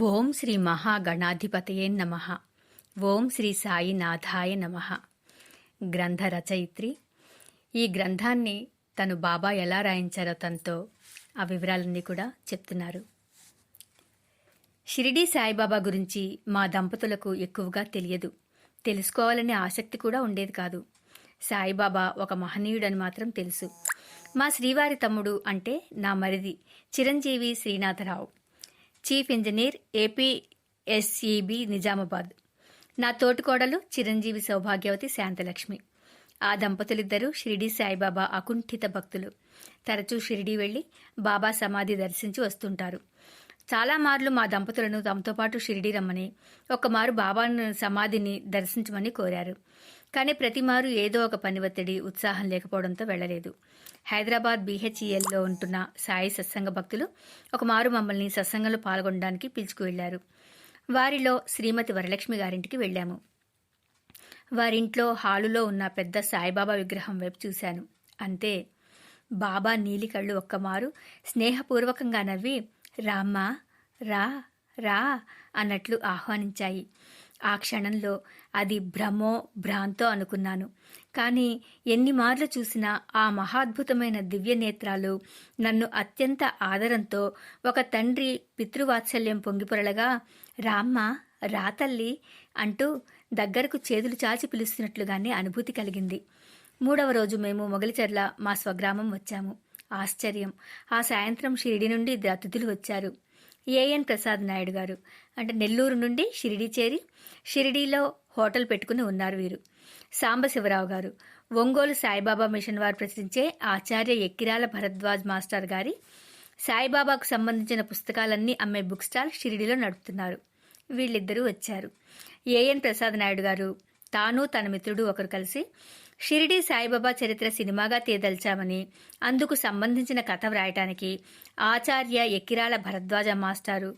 ఓం శ్రీ మహాగణాధిపతయే నమ. ఓం శ్రీ సాయినాథాయ నమ. గ్రంథ రచయిత్రి ఈ గ్రంథాన్ని తను బాబా ఎలా రాయించారో తనతో ఆ వివరాలన్నీ కూడా చెప్తున్నారు. షిరిడీ సాయిబాబా గురించి మా దంపతులకు ఎక్కువగా తెలియదు. తెలుసుకోవాలనే ఆసక్తి కూడా ఉండేది కాదు. సాయిబాబా ఒక మహనీయుడని మాత్రం తెలుసు. మా శ్రీవారి తమ్ముడు అంటే నా మరిది Chiranjeevi Srinatharao. Chief engineer APSEB Nizamabad. నా తోటికోడలు చిరంజీవి సౌభాగ్యవతి శాంతలక్ష్మి. ఆ దంపతులిద్దరూ షిరిడి సాయిబాబా అకుంఠిత భక్తులు. తరచూ షిరిడి వెళ్ళి బాబా సమాధి దర్శించి వస్తుంటారు. చాలామార్లు మా దంపతులను తమతో పాటు షిరిడి రమ్మని ఒకమారు బాబా సమాధిని దర్శించమని కోరారు. కానీ ప్రతిమారు ఏదో ఒక పని ఒత్తిడి ఉత్సాహం లేకపోవడంతో వెళ్ళలేదు హైదరాబాద్ బీహెచ్ఈఎల్లో ఉంటున్న సాయి సత్సంగ భక్తులు ఒకమారు మమ్మల్ని సత్సంగంలో పాల్గొనడానికి పిలుచుకు వెళ్ళారు వారిలో శ్రీమతి వరలక్ష్మి గారింటికి వెళ్ళాము. వారింట్లో హాలులో ఉన్న పెద్ద సాయిబాబా విగ్రహం వైపు చూశాను. అంతే. బాబా నీలి కళ్ళు ఒక్కమారు స్నేహపూర్వకంగా నవ్వి రామ్మా రా రా అన్నట్లు ఆహ్వానించాయి. ఆ క్షణంలో అది భ్రమో భ్రాంతో అనుకున్నాను. కానీ ఎన్ని మార్లు చూసినా ఆ మహాద్భుతమైన దివ్య నేత్రాలు నన్ను అత్యంత ఆదరంతో ఒక తండ్రి పితృవాత్సల్యం పొంగిపొరలగా రామ్మ రాతల్లి అంటూ దగ్గరకు చేతులు చాచి పిలుస్తున్నట్లుగానే అనుభూతి కలిగింది. మూడవ రోజు మేము మొగలిచెర్ల మా స్వగ్రామం వచ్చాము. ఆశ్చర్యం! ఆ సాయంత్రం షిరిడి నుండి ఇద్దరు అతిథులు వచ్చారు. ఏఎన్ ప్రసాద్ నాయుడు గారు. అంటే నెల్లూరు నుండి షిరిడి చేరి షిరిడీలో హోటల్ పెట్టుకుని ఉన్నారు వీరు. సాంబశివరావు గారు. ఒంగోలు సాయిబాబా మిషన్ వారు ప్రచురించే ఆచార్య ఎక్కిరాల భరద్వాజ్ మాస్టర్ గారి సాయిబాబాకు సంబంధించిన పుస్తకాలన్నీ అమ్మే బుక్ స్టాల్ షిరిడిలో నడుపుతున్నారు. వీళ్ళిద్దరూ వచ్చారు. ఏఎన్ ప్రసాద్ నాయుడు గారు తాను తన మిత్రుడు ఒకరు కలిసి షిరిడి సాయిబాబా చరిత్ర సినిమాగా తీయదలిచామని అందుకు సంబంధించిన కథ వ్రాయటానికి ఆచార్య ఎక్కిరాల భరద్వాజ మాస్టారు.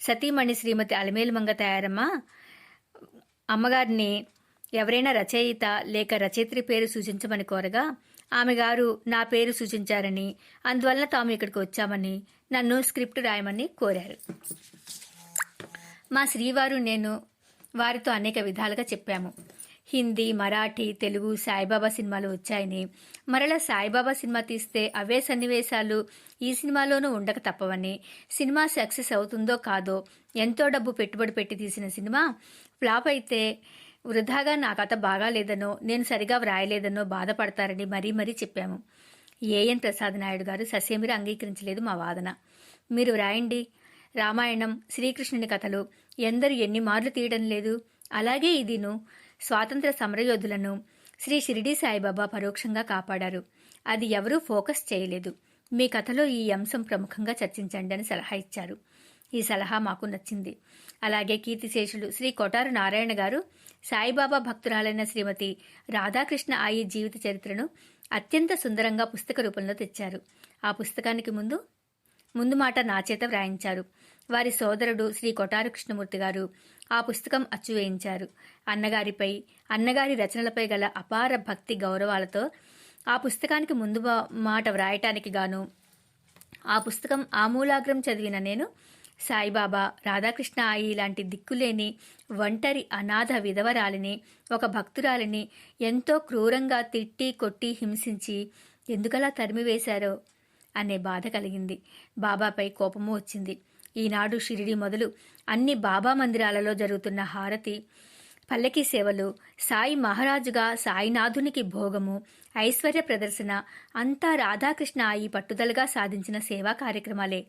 సతీమణి శ్రీమతి అలమేలు మంగ తయారమ్మ అమ్మగారిని ఎవరైనా రచయిత లేక రచయిత్రి పేరు సూచించమని కోరగా ఆమె గారు నా పేరు సూచించారని అందువల్ల తాము ఇక్కడికి వచ్చామని నన్ను స్క్రిప్ట్ రాయమని కోరారు. మా శ్రీవారు నేను వారితో అనేక విధాలుగా చెప్పాము. హిందీ మరాఠీ తెలుగు సాయిబాబా సినిమాలు వచ్చాయని. మరలా సాయిబాబా సినిమా తీస్తే అవే సన్నివేశాలు ఈ సినిమాలోనూ ఉండక తప్పవని. సినిమా సక్సెస్ అవుతుందో కాదో ఎంతో డబ్బు పెట్టుబడి పెట్టి తీసిన సినిమా ఫ్లాప్ అయితే వృధాగా నా కథ బాగాలేదనో నేను సరిగా వ్రాయలేదనో బాధపడతారని మరీ మరీ చెప్పాము. ఏఎన్ ప్రసాద్ నాయుడు గారు ససేమిర అంగీకరించలేదు మా వాదన. మీరు వ్రాయండి. రామాయణం శ్రీకృష్ణుని కథలు. ఎందరు ఎన్ని మార్లు తీయడం లేదు. అలాగే ఇదిను. స్వాతంత్ర సమరయోధులను శ్రీ షిరిడి సాయిబాబా పరోక్షంగా కాపాడారు. అది ఎవరూ ఫోకస్ చేయలేదు. మీ కథలో ఈ అంశం ప్రముఖంగా చర్చించండి అని సలహా ఇచ్చారు. ఈ సలహా మాకు నచ్చింది. అలాగే కీర్తిశేషులు శ్రీ కొటారు నారాయణ గారు సాయిబాబా భక్తురాలైన శ్రీమతి రాధాకృష్ణ ఆయి జీవిత చరిత్రను అత్యంత సుందరంగా పుస్తక రూపంలో తెచ్చారు. ఆ పుస్తకానికి ముందు ముందు మాట నా చేత వ్రాయించారు. వారి సోదరుడు శ్రీ కొటారు కృష్ణమూర్తి గారు ఆ పుస్తకం అచ్చువేయించారు. అన్నగారిపై అన్నగారి రచనలపై గల అపార భక్తి గౌరవాలతో ఆ పుస్తకానికి ముందు మాట వ్రాయటానికి గాను ఆ పుస్తకం ఆమూలాగ్రం చదివిన నేను సాయిబాబా రాధాకృష్ణ ఆయి లాంటి దిక్కులేని ఒంటరి అనాథ విధవరాలిని ఒక భక్తురాలిని ఎంతో క్రూరంగా తిట్టి కొట్టి హింసించి ఎందుకలా తరిమివేశారో అనే బాధ కలిగింది. బాబాపై కోపము వచ్చింది. ఈనాడు షిరిడి మొదలు అన్ని బాబా మందిరాలలో జరుగుతున్న హారతి పల్లకి సేవలు సాయి మహారాజుగా సాయినాథునికి భోగము ఐశ్వర్య ప్రదర్శన అంతా రాధాకృష్ణ ఈ పట్టుదలగా సాధించిన సేవా కార్యక్రమాలే.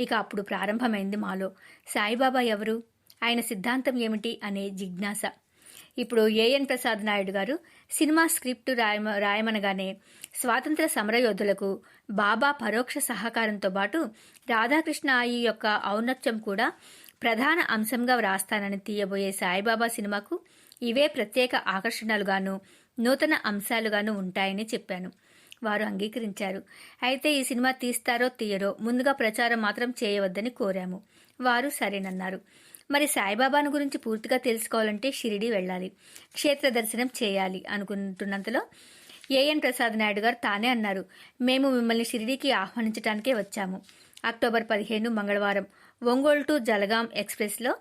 ఇక అప్పుడు ప్రారంభమైంది మాలో. సాయిబాబా ఎవరు? ఆయన సిద్ధాంతం ఏమిటి? అనే జిజ్ఞాస. ఇప్పుడు ఏఎన్ ప్రసాద్ నాయుడు గారు సినిమా స్క్రిప్ట్ రాయమ రాయమనగానే స్వాతంత్ర సమరయోధులకు బాబా పరోక్ష సహకారంతో పాటు రాధాకృష్ణ ఆయి యొక్క ఔన్నత్యం కూడా ప్రధాన అంశంగా వ్రాస్తానని తీయబోయే సాయిబాబా సినిమాకు ఇవే ప్రత్యేక ఆకర్షణలుగాను నూతన అంశాలుగాను ఉంటాయని చెప్పాను. వారు అంగీకరించారు. అయితే ఈ సినిమా తీస్తారో తీయరో ముందుగా ప్రచారం మాత్రం చేయవద్దని కోరాము. వారు సరేనన్నారు. మరి సాయిబాబాను గురించి పూర్తిగా తెలుసుకోవాలంటే షిరిడి వెళ్ళాలి. క్షేత్ర దర్శనం చేయాలి అనుకుంటున్నంతలో ఏఎన్ ప్రసాద్ నాయుడు గారు తానే అన్నారు. మేము మిమ్మల్ని షిరిడీకి ఆహ్వానించడానికే వచ్చాము. అక్టోబర్ పదిహేను మంగళవారం ఒంగోలు టు జలగాం ఎక్స్ప్రెస్లో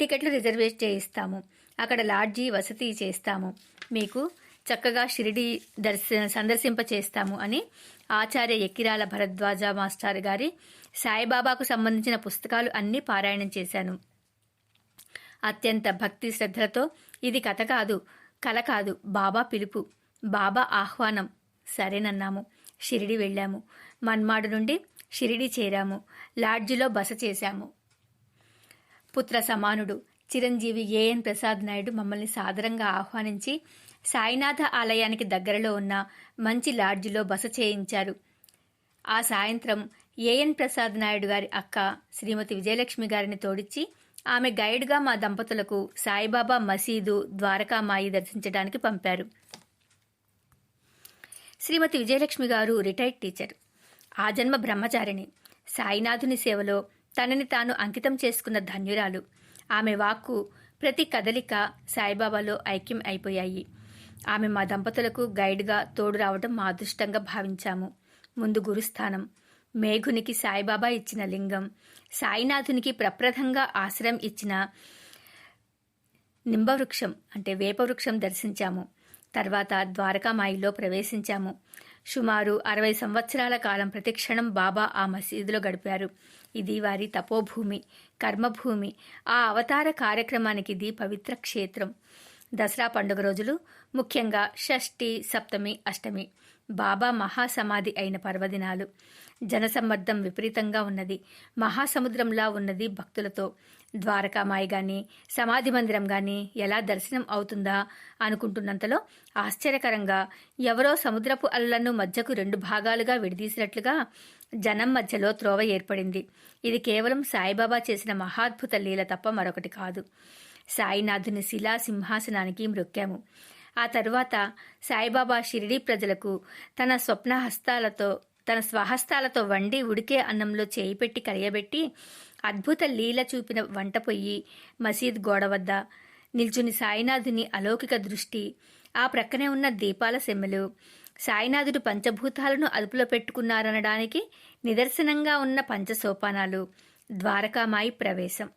టికెట్లు రిజర్వేట్ చేయిస్తాము. అక్కడ లాడ్జీ వసతి చేస్తాము మీకు చక్కగా షిరిడి దర్శ సందర్శింప చేస్తాము అని ఆచార్య ఎక్కిరాల భరద్వాజ మాస్టర్ గారి సాయిబాబాకు సంబంధించిన పుస్తకాలు అన్నీ పారాయణం చేశాను. అత్యంత భక్తి శ్రద్ధలతో ఇది కథ కాదు కల కాదు బాబా పిలుపు బాబా ఆహ్వానం. సరేనన్నాము. షిరిడి వెళ్ళాము. మన్మాడు నుండి షిరిడి చేరాము. లాడ్జిలో బస చేశాము. పుత్ర సమానుడు చిరంజీవి ఏఎన్ ప్రసాద్ నాయుడు మమ్మల్ని సాదరంగా ఆహ్వానించి సాయినాథ ఆలయానికి దగ్గరలో ఉన్న మంచి లాడ్జిలో బస చేయించారు. ఆ సాయంత్రం ఏఎన్ ప్రసాద్ నాయుడు గారి అక్క శ్రీమతి విజయలక్ష్మి గారిని తోడిచ్చి ఆమె గైడ్గా మా దంపతులకు సాయిబాబా మసీదు ద్వారకామాయి దర్శించడానికి పంపారు. శ్రీమతి విజయలక్ష్మి గారు రిటైర్డ్ టీచర్. ఆ జన్మ బ్రహ్మచారిణి. సాయినాథుని సేవలో తనని తాను అంకితం చేసుకున్న ధన్యురాలు. ఆమె వాక్కు ప్రతి కదలిక సాయిబాబాలో ఐక్యం అయిపోయాయి. ఆమె మా దంపతులకు గైడ్గా తోడు రావడం మా అదృష్టంగా భావించాము. ముందు గురుస్థానం. మేఘునికి సాయిబాబా ఇచ్చిన లింగం సాయినాథునికి ప్రప్రథంగా ఆశ్రయం ఇచ్చిన నింబవృక్షం అంటే వేపవృక్షం దర్శించాము. తర్వాత ద్వారకామాయిలో ప్రవేశించాము. సుమారు అరవై సంవత్సరాల కాలం ప్రతిక్షణం బాబా ఆ మసీదులో గడిపారు. ఇది వారి తపోభూమి కర్మభూమి. ఆ అవతార కార్యక్రమానికి ఇది పవిత్ర క్షేత్రం. దసరా పండుగ రోజులు ముఖ్యంగా షష్ఠి సప్తమి అష్టమి. బాబా మహాసమాధి అయిన పర్వదినాలు. జనసమ్మర్దం విపరీతంగా ఉన్నది. మహాసముద్రంలా ఉన్నది భక్తులతో. ద్వారకామాయి గాని సమాధి మందిరం గాని ఎలా దర్శనం అవుతుందా అనుకుంటున్నంతలో ఆశ్చర్యకరంగా ఎవరో సముద్రపు అల్లలను మధ్యకు రెండు భాగాలుగా విడదీసినట్లుగా జనం మధ్యలో త్రోవ ఏర్పడింది. ఇది కేవలం సాయిబాబా చేసిన మహాద్భుత లీల తప్ప మరొకటి కాదు. సాయినాథుని శిలా సింహాసనానికి మ్రొక్కాము ఆ తరువాత సాయిబాబా షిరిడీ ప్రజలకు తన స్వప్న హస్తాలతో తన స్వహస్తాలతో వండి ఉడికే అన్నంలో చేయి పెట్టి కరియబెట్టి అద్భుత లీల చూపిన వంట పొయ్యి మసీద్ గోడ వద్ద నిల్చుని సాయినాథుని అలౌకిక దృష్టి ఆ ప్రక్కనే ఉన్న దీపాల సెమ్మెలు సాయినాథుడు పంచభూతాలను అదుపులో పెట్టుకున్నారనడానికి నిదర్శనంగా ఉన్న పంచసోపానాలు ద్వారకామాయి ప్రవేశం.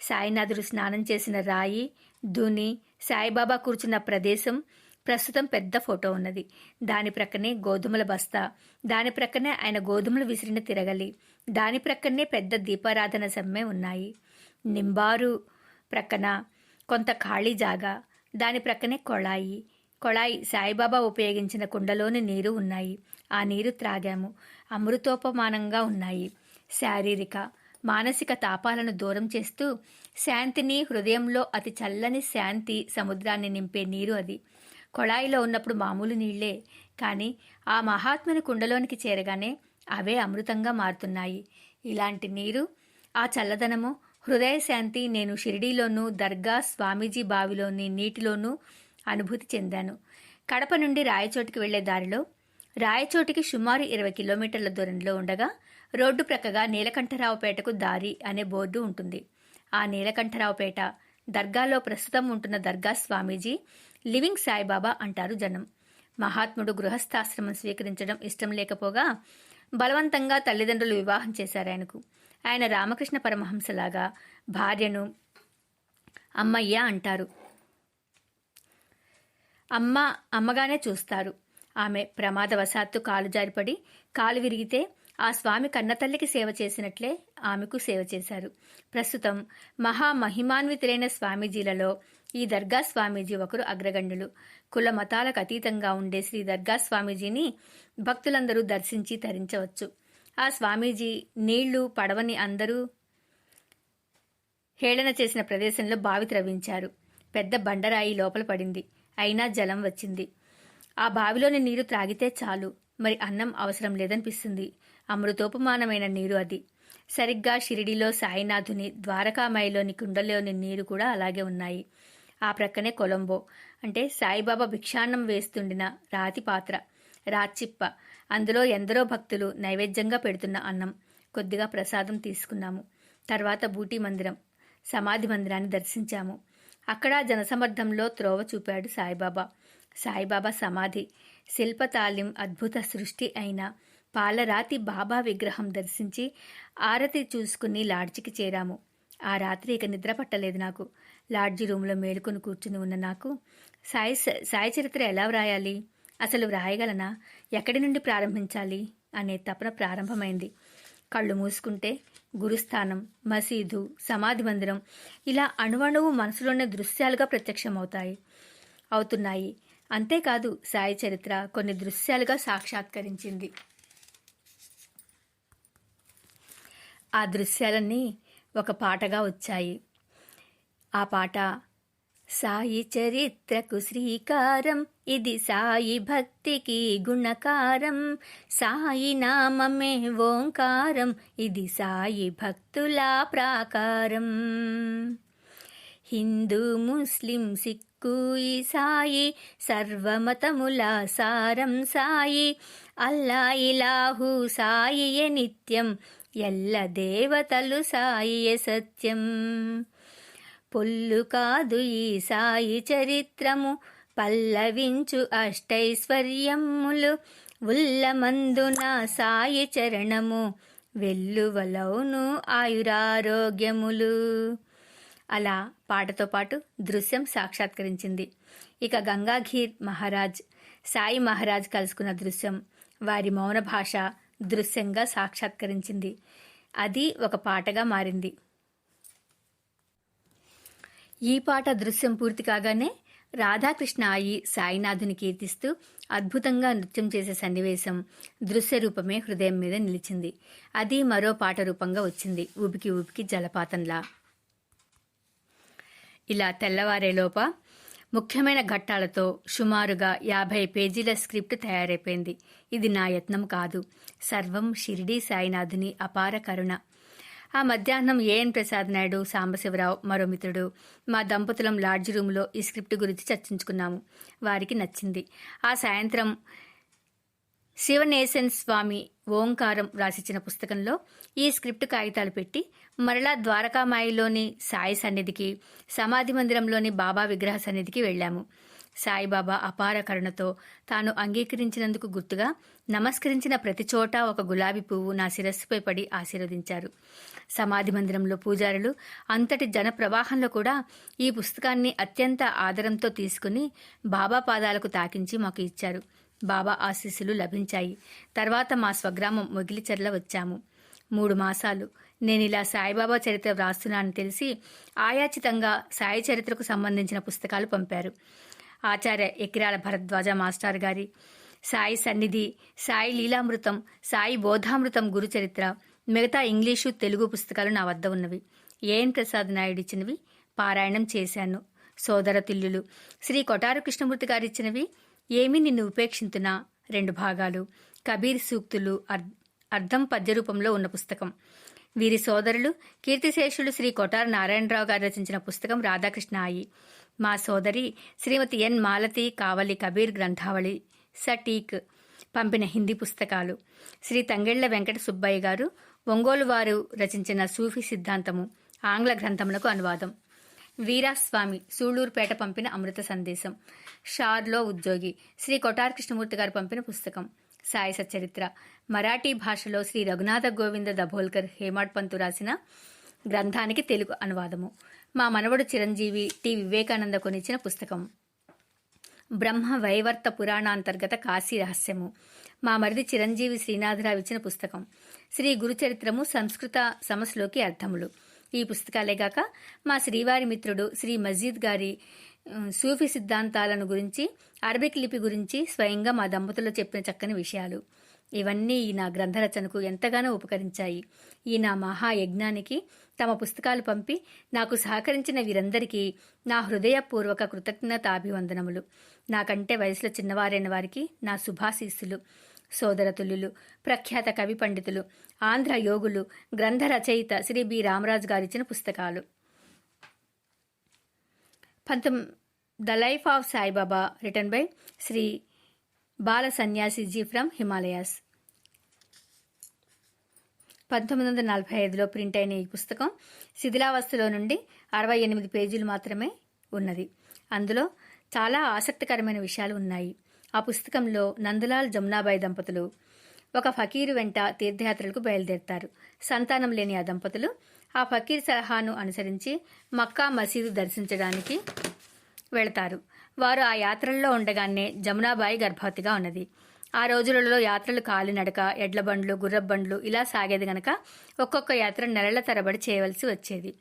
సాయినాథుడు స్నానం చేసిన రాయి దుని సాయిబాబా కూర్చున్న ప్రదేశం ప్రస్తుతం పెద్ద ఫోటో ఉన్నది. దాని ప్రక్కనే గోధుమల బస్తా. దాని ప్రక్కనే ఆయన గోధుమలు విసిరిన తిరగలి. దాని ప్రక్కనే పెద్ద దీపారాధన సమ్మె ఉన్నాయి. నింబారు ప్రక్కన కొంత ఖాళీ జాగా. దాని ప్రక్కనే కొళాయి. కొళాయి సాయిబాబా ఉపయోగించిన కుండలోని నీరు ఉన్నాయి. ఆ నీరు త్రాగాము. అమృతోపమానంగా ఉన్నాయి. శారీరక మానసిక తాపాలను దూరం చేస్తూ శాంతిని హృదయంలో అతి చల్లని శాంతి సముద్రాన్ని నింపే నీరు అది. కొళాయిలో ఉన్నప్పుడు మామూలు నీళ్ళే కానీ ఆ మహాత్ముని కుండలోనికి చేరగానే అవే అమృతంగా మారుతున్నాయి. ఇలాంటి నీరు ఆ చల్లదనము హృదయ శాంతి నేను షిరిడీలోనూ దర్గా స్వామీజీ బావిలోని నీటిలోనూ అనుభూతి చెందాను. కడప నుండి రాయచోటికి వెళ్ళే దారిలో రాయచోటికి సుమారు ఇరవై కిలోమీటర్ల దూరంలో ఉండగా రోడ్డు ప్రక్కగా నీలకంఠరావుపేటకు దారి అనే బోర్డు ఉంటుంది. ఆ నీలకంఠరావుపేట దర్గాలో ప్రస్తుతం ఉంటున్న దర్గా స్వామీజీ లివింగ్ సాయిబాబా అంటారు జనం. మహాత్ముడు గృహస్థాశ్రమం స్వీకరించడం ఇష్టం లేకపోగా బలవంతంగా తల్లిదండ్రులు వివాహం చేశారు ఆయనకు. ఆయన రామకృష్ణ పరమహంసలాగా భార్యను అమ్మయ్య అంటారు. అమ్మ అమ్మగానే చూస్తారు. ఆమె ప్రమాదవశాత్తు కాలు జారిపడి కాలు విరిగితే ఆ స్వామి కన్నతల్లికి సేవ చేసినట్లే ఆమెకు సేవ చేశారు. ప్రస్తుతం మహామహిమాన్వితులైన స్వామీజీలలో ఈ దర్గా స్వామీజీ ఒకరు అగ్రగణ్యులు. కుల మతాలకు అతీతంగా ఉండే శ్రీ దర్గా స్వామీజీని భక్తులందరూ దర్శించి తరించవచ్చు. ఆ స్వామీజీ నీళ్ళు పడవని అందరూ హేళన చేసిన ప్రదేశంలో బావి త్రవ్వించారు పెద్ద బండరాయి లోపల పడింది. అయినా జలం వచ్చింది. ఆ బావిలోని నీరు త్రాగితే చాలు. మరి అన్నం అవసరం లేదనిపిస్తుంది. అమృతోపమానమైన నీరు అది. సరిగ్గా షిరిడిలో సాయినాథుని ద్వారకామాయిలోని కుండలోని నీరు కూడా అలాగే ఉన్నాయి. ఆ ప్రక్కనే కొలంబో. అంటే సాయిబాబా భిక్షాన్నం వేస్తుండిన రాతి పాత్ర రాచిప్ప. అందులో ఎందరో భక్తులు నైవేద్యంగా పెడుతున్న అన్నం. కొద్దిగా ప్రసాదం తీసుకున్నాము. తర్వాత బూటీ మందిరం సమాధి మందిరాన్ని దర్శించాము. అక్కడ జనసమర్థంలో త్రోవ చూపాడు సాయిబాబా. సాయిబాబా సమాధి శిల్పతాళిం అద్భుత సృష్టి అయిన పాలరాతి బాబా విగ్రహం దర్శించి ఆరతి చూసుకుని లాడ్జికి చేరాము. ఆ రాత్రి ఇక నిద్ర పట్టలేదు నాకు. లాడ్జి రూమ్లో మేలుకొని కూర్చుని ఉన్న నాకు సాయి సాయి చరిత్ర ఎలా వ్రాయాలి? అసలు వ్రాయగలనా? ఎక్కడి నుండి ప్రారంభించాలి? అనే తపన ప్రారంభమైంది. కళ్ళు మూసుకుంటే గురుస్థానం మసీదు సమాధి మందిరం ఇలా అణువణువు మనసులోనే దృశ్యాలుగా ప్రత్యక్షమవుతాయి. అవుతున్నాయి. అంతేకాదు సాయి చరిత్ర కొన్ని దృశ్యాలుగా సాక్షాత్కరించింది. ఆ దృశ్యాలన్నీ ఒక పాటగా వచ్చాయి. ఆ పాట సాయి చరిత్రకు శ్రీకారం ఇది సాయి భక్తికి గుణకారం సాయి నామమే ఓంకారం ఇది సాయి భక్తుల ప్రాకారం. హిందూ ముస్లిం సిక్కు సాయి సర్వమతముల సారం సాయి అల్లా ఇలాహు సాయియే నిత్యం ఎల్ల దేవతలు సాయియే సత్యం. పొల్లు కాదు ఈ సాయి చరిత్రము పల్లవించు అష్టైశ్వర్యములు. ఉల్లమందున సాయి చరణము వెల్లువలౌను ఆయురారోగ్యములు. అలా పాటతో పాటు దృశ్యం సాక్షాత్కరించింది. ఇక గంగాఘీర్ మహారాజ్ సాయి మహారాజ్ కలుసుకున్న దృశ్యం వారి మౌన భాష దృశ్యంగా సాక్షాత్కరించింది. అది ఒక పాటగా మారింది. ఈ పాట దృశ్యం పూర్తి కాగానే రాధాకృష్ణ అయి సాయినాథుని కీర్తిస్తూ అద్భుతంగా నృత్యం చేసే సన్నివేశం దృశ్య రూపమే హృదయం మీద నిలిచింది. అది మరో పాట రూపంగా వచ్చింది. ఊపికి ఊపికి జలపాతంలా. ఇలా తెల్లవారేలోప ముఖ్యమైన ఘట్టాలతో సుమారుగా యాభై పేజీల స్క్రిప్ట్ తయారైపోయింది. ఇది నా యత్నం కాదు. సర్వం షిరిడీ సాయినాథుని అపార కరుణ. ఆ మధ్యాహ్నం ఏఎన్ ప్రసాద్ నాయుడు సాంబశివరావు మరో మిత్రుడు. మా దంపతులం లాడ్జ్ రూమ్లో ఈ స్క్రిప్ట్ గురించి చర్చించుకున్నాము. వారికి నచ్చింది. ఆ సాయంత్రం శివనేసన్ స్వామి ఓంకారం రాసిచ్చిన పుస్తకంలో ఈ స్క్రిప్ట్ కాగితాలు పెట్టి మరలా ద్వారకామాయిలోని సాయి సన్నిధికి సమాధి మందిరంలోని బాబా విగ్రహ సన్నిధికి వెళ్ళాము. సాయిబాబా అపార కరుణతో తాను అంగీకరించినందుకు గుర్తుగా నమస్కరించిన ప్రతి చోట ఒక గులాబీ పువ్వు నా శిరస్సుపై పడి ఆశీర్వదించారు. సమాధి మందిరంలో పూజారులు అంతటి జన ప్రవాహంలో కూడా ఈ పుస్తకాన్ని అత్యంత ఆదరంతో తీసుకుని బాబా పాదాలకు తాకించి మాకు ఇచ్చారు. బాబా ఆశీస్సులు లభించాయి. తర్వాత మా స్వగ్రామం మొగిలిచెర్ల వచ్చాము. మూడు మాసాలు. నేను ఇలా సాయిబాబా చరిత్ర వ్రాస్తున్నానని తెలిసి ఆయాచితంగా సాయి చరిత్రకు సంబంధించిన పుస్తకాలు పంపారు. ఆచార్య ఎకిరాల భరద్వాజ మాస్టర్ గారి సాయి సన్నిధి సాయి లీలామృతం సాయి బోధామృతం గురు చరిత్ర మిగతా ఇంగ్లీషు తెలుగు పుస్తకాలు నా వద్ద ఉన్నవి. ఏఎన్ ప్రసాద్ నాయుడు ఇచ్చినవి పారాయణం చేశాను. సోదర తిల్లులు. శ్రీ కొటారు కృష్ణమూర్తి గారు ఇచ్చినవి ఏమి నిన్ను ఉపేక్షింతునా రెండు భాగాలు. కబీర్ సూక్తులు అర్థం పద్య రూపంలో ఉన్న పుస్తకం. వీరి సోదరులు కీర్తిశేషులు శ్రీ కొటారు నారాయణరావు గారు రచించిన పుస్తకం రాధాకృష్ణ అయి మా సోదరి శ్రీమతి ఎన్ మాలతి కావలి కబీర్ గ్రంథావళి సటీక్ పంపిన హిందీ పుస్తకాలు. శ్రీ తంగెళ్ళ వెంకట సుబ్బయ్య గారు ఒంగోలు వారు రచించిన సూఫీ సిద్ధాంతము ఆంగ్ల గ్రంథములకు అనువాదం. వీరాస్వామి సూళ్ళూరుపేట పంపిన అమృత సందేశం. షార్లో ఉద్యోగి శ్రీ కొటార్ కృష్ణమూర్తి గారు పంపిన పుస్తకం. సాయి సచరిత్ర మరాఠీ భాషలో శ్రీ రఘునాథ గోవింద దభోల్కర్ హేమాడ్ పంతు రాసిన గ్రంథానికి తెలుగు అనువాదము. మా మనవడు చిరంజీవి టి. వివేకానంద కొనిచ్చిన పుస్తకం. బ్రహ్మ వైవర్త పురాణాంతర్గత కాశీ రహస్యము. మా మరిది చిరంజీవి శ్రీనాథరావు ఇచ్చిన పుస్తకం. శ్రీ గురుచరిత్రము సంస్కృత సమస్యలోకి అర్థములు. ఈ పుస్తకాలేగాక మా శ్రీవారి మిత్రుడు శ్రీ మజీద్ గారి సూఫీ సిద్ధాంతాలను గురించి అరబిక్ లిపి గురించి స్వయంగా మా దంపతులు చెప్పిన చక్కని విషయాలు. ఇవన్నీ ఈ నా గ్రంథ రచనకు ఎంతగానో ఉపకరించాయి. ఈ నా మహాయజ్ఞానికి తమ పుస్తకాలు పంపి నాకు సహకరించిన వీరందరికీ నా హృదయపూర్వక కృతజ్ఞతాభివందనములు. నాకంటే వయసులో చిన్నవారైన వారికి నా శుభాశీస్సులు. సోదరతుల్యులు ప్రఖ్యాత కవి పండితులు ఆంధ్ర యోగులు గ్రంథ రచయిత శ్రీ బి. రామరాజు గారిచ్చిన పుస్తకాలు. పంతొమ్ the life of Saibaba written by Shri Bala Sanyasi ji. From Himalayas. పంతొమ్మిది వందల నలభై ఐదులో ప్రింట్ అయిన ఈ పుస్తకం శిథిలావస్థలో నుండి అరవై ఎనిమిది పేజీలు మాత్రమే ఉన్నది. అందులో చాలా ఆసక్తికరమైన విషయాలు ఉన్నాయి. ఆ పుస్తకంలో నందలాల్ జమునాబాయి దంపతులు ఒక ఫకీరు వెంట తీర్థయాత్రలకు బయలుదేరతారు. సంతానం లేని ఆ దంపతులు ఆ ఫకీర్ సలహాను అనుసరించి మక్కా మసీదు దర్శించడానికి వెళతారు. వారు ఆ యాత్రల్లో ఉండగానే జమునాబాయి గర్భవతిగా ఉన్నది. ఆ రోజులలో యాత్రలు కాలినడక ఎడ్ల బండ్లు గుర్రబండ్లు ఇలా సాగేది గనక ఒక్కొక్క యాత్ర నెలల తరబడి చేయవలసి వచ్చేది.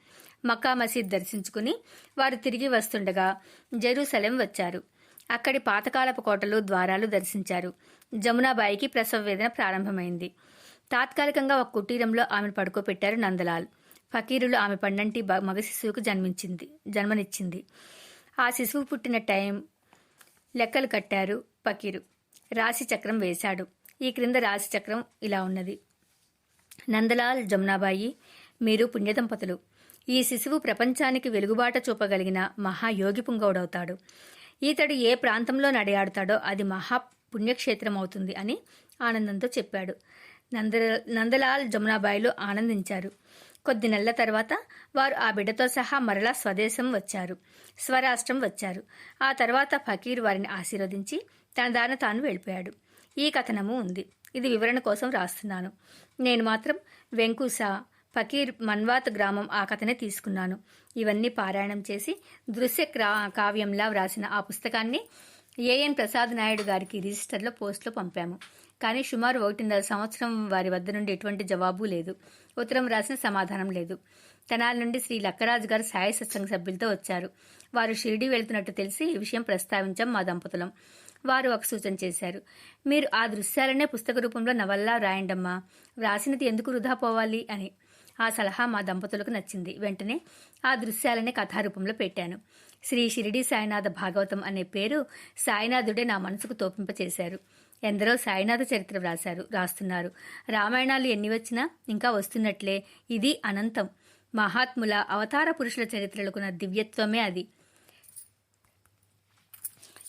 మక్కా మసీద్ దర్శించుకుని వారు తిరిగి వస్తుండగా జెరూసలేం వచ్చారు. అక్కడి పాతకాలపు కోటలు ద్వారాలు దర్శించారు. జమునాబాయికి ప్రసవ వేదన ప్రారంభమైంది. తాత్కాలికంగా ఒక కుటీరంలో ఆమెను పడుకోబెట్టారు నందలాల్. ఫకీరులు ఆమె పండంటి మగ శిశువుకు జన్మించింది జన్మనిచ్చింది. ఆ శిశువు పుట్టిన టైం లెక్కలు కట్టారు ఫకీరు. రాశి చక్రం వేశాడు. ఈ క్రింద రాశి చక్రం ఇలా ఉన్నది. నందలాల్ జమునాబాయి మీరు పుణ్యదంపతులు. ఈ శిశువు ప్రపంచానికి వెలుగుబాట చూపగలిగిన మహాయోగి పుంగవుడవుతాడు. ఈతడు ఏ ప్రాంతంలో నడియాడతాడో అది మహా పుణ్యక్షేత్రం అవుతుంది అని ఆనందంతో చెప్పాడు. నంద నందలాల్ జమునాబాయిలు ఆనందించారు. కొద్ది నెలల తర్వాత వారు ఆ బిడ్డతో సహా మరలా స్వదేశం వచ్చారు. స్వరాష్ట్రం వచ్చారు. ఆ తర్వాత ఫకీర్ వారిని ఆశీర్వదించి తన దారిన తాను వెళ్ళిపోయాడు. ఈ కథనము ఉంది. ఇది వివరణ కోసం రాస్తున్నాను. నేను మాత్రం వెంకుస ఫకీర్ మన్వాత్ గ్రామం ఆ కథనే తీసుకున్నాను. ఇవన్నీ పారాయణం చేసి దృశ్య క్రా- కావ్యంలా వ్రాసిన ఆ పుస్తకాన్ని ఏఎన్ ప్రసాద్ నాయుడు గారికి రిజిస్టర్లో పోస్టులో పంపాము. కానీ సుమారు ఒకటిన్నర సంవత్సరం వారి వద్ద నుండి ఎటువంటి జవాబు లేదు. ఉత్తరం రాసిన సమాధానం లేదు. తెనాల నుండి శ్రీ లక్కరాజు గారు సాయ సత్సంగ సభ్యులతో వచ్చారు. వారు షిరిడి వెళ్తున్నట్టు తెలిసి ఈ విషయం ప్రస్తావించాం మా దంపతులం. వారు ఒక సూచన చేశారు. మీరు ఆ దృశ్యాలనే పుస్తక రూపంలో నవల్లా రాయండమ్మా. వ్రాసినది ఎందుకు వృధా పోవాలి అని. ఆ సలహా మా దంపతులకు నచ్చింది. వెంటనే ఆ దృశ్యాలనే కథారూపంలో పెట్టాను. శ్రీ షిరిడి సాయినాథ భాగవతం అనే పేరు సాయినాథుడే నా మనసుకు తోపింపచేశారు. ఎందరో సాయినాథ చరిత్ర వ్రాశారు రాస్తున్నారు. రామాయణాలు ఎన్ని వచ్చినా ఇంకా వస్తున్నట్లే. ఇది అనంతం. మహాత్ముల అవతార పురుషుల చరిత్రలకున్న దివ్యత్వమే అది.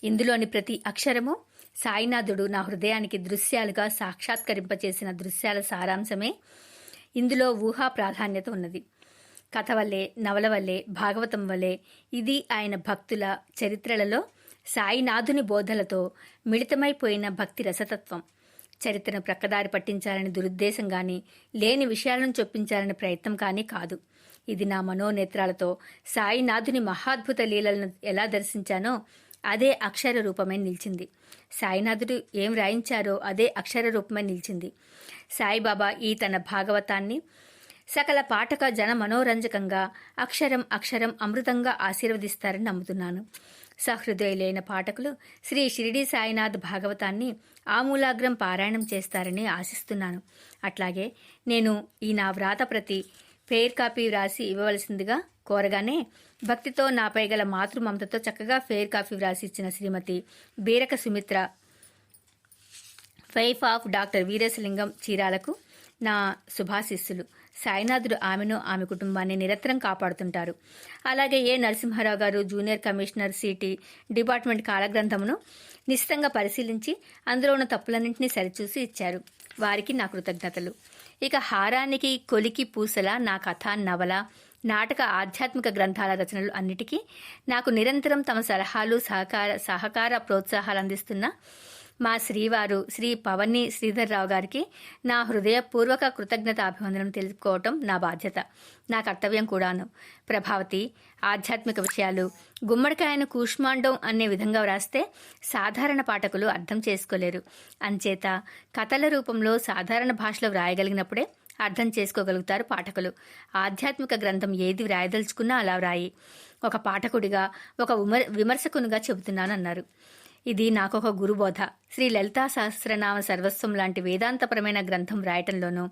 ఇందులోని ప్రతి అక్షరము సాయినాథుడు నా హృదయానికి దృశ్యాలుగా సాక్షాత్కరింపచేసిన దృశ్యాల సారాంశమే. ఇందులో ఊహా ప్రాధాన్యత ఉన్నది. కథ వల్లే నవల వల్లే భాగవతం వల్లే ఇది ఆయన భక్తుల చరిత్రలలో సాయినాథుని బోధలతో మిళితమైపోయిన భక్తి రసతత్వం. చరిత్రను ప్రక్కదారి పట్టించాలని దురుద్దేశం కానీ లేని విషయాలను చొప్పించాలని ప్రయత్నం కానీ కాదు. ఇది నా మనోనేత్రాలతో సాయినాథుని మహాద్భుత లీలలను ఎలా దర్శించానో అదే అక్షర రూపమై నిలిచింది. సాయినాథుడు ఏం రాయించారో అదే అక్షర రూపమై నిలిచింది. సాయిబాబా ఈ తన భాగవతాన్ని సకల పాఠక జన మనోరంజకంగా అక్షరం అక్షరం అమృతంగా ఆశీర్వదిస్తారని నమ్ముతున్నాను. సహృదయులైన పాఠకులు శ్రీ షిరిడి సాయినాథ్ భాగవతాన్ని ఆమూలాగ్రం పారాయణం చేస్తారని ఆశిస్తున్నాను. అట్లాగే నేను ఈ నా వ్రాత ప్రతి ఫెయిర్ కాపీ వ్రాసి ఇవ్వవలసిందిగా కోరగానే భక్తితో నాపై గల మాతృమమతతో చక్కగా ఫెయిర్ కాఫీ వ్రాసి ఇచ్చిన Srimati Beeraka Sumitra wife of doctor Veeresalingam చీరాలకు నా శుభాశిస్సులు. సాయినాథుడు ఆమెను ఆమె కుటుంబాన్ని నిరంతరం కాపాడుతుంటారు. అలాగే ఏ నరసింహారావు గారు జూనియర్ కమిషనర్ సిటీ డిపార్ట్మెంట్ కాలగ్రంథమును నిశ్చితంగా పరిశీలించి అందులో ఉన్న తప్పులన్నింటినీ సరిచూసి ఇచ్చారు. వారికి నా కృతజ్ఞతలు. ఇక హారానికి కొలికి పూసల నా కథ నవల నాటక ఆధ్యాత్మిక గ్రంథాల రచనలు అన్నిటికీ నాకు నిరంతరం తమ సలహాలు సహకార సహకార ప్రోత్సాహాలు అందిస్తున్న మా శ్రీవారు శ్రీ పవని శ్రీధర్రావు గారికి నా హృదయపూర్వక కృతజ్ఞత అభివందనం తెలుసుకోవటం నా బాధ్యత. నా కర్తవ్యం కూడాను. ప్రభావతి ఆధ్యాత్మిక విషయాలు గుమ్మడికాయను కూష్మాండం అనే విధంగా వ్రాస్తే సాధారణ పాఠకులు అర్థం చేసుకోలేరు. అంచేత కథల రూపంలో సాధారణ భాషలో వ్రాయగలిగినప్పుడే అర్థం చేసుకోగలుగుతారు పాఠకులు. ఆధ్యాత్మిక గ్రంథం ఏది వ్రాయదలుచుకున్నా అలా వ్రాయి. ఒక పాఠకుడిగా ఒక విమర్ విమర్శకునిగా చెబుతున్నానన్నారు. ఇది నాకొక గురుబోధ. శ్రీ లలితా సహస్రనామ సర్వస్వం లాంటి వేదాంతపరమైన గ్రంథం రాయటంలోనూ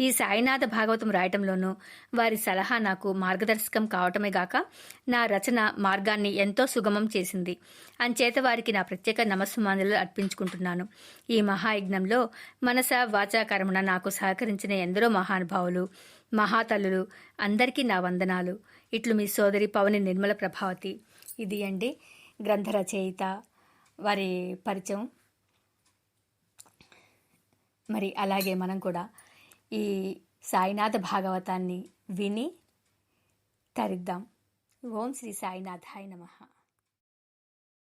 ఈ సాయినాథ భాగవతం రాయటంలోనూ వారి సలహా నాకు మార్గదర్శకం కావటమే గాక నా రచన మార్గాన్ని ఎంతో సుగమం చేసింది. అంచేత వారికి నా ప్రత్యేక నమస్సుమానులు అర్పించుకుంటున్నాను. ఈ మహాయజ్ఞంలో మనస వాచాకరమున నాకు సహకరించిన ఎందరో మహానుభావులు మహాతల్లులు అందరికీ నా వందనాలు. ఇట్లు మీ సోదరి పవని నిర్మల ప్రభావతి. ఇది అండి గ్రంథ రచయిత వారి పరిచయం. మరి అలాగే మనం కూడా ఈ సాయినాథ భాగవతాన్ని విని తరిద్దాం. ఓం శ్రీ సాయినాథాయ నమః.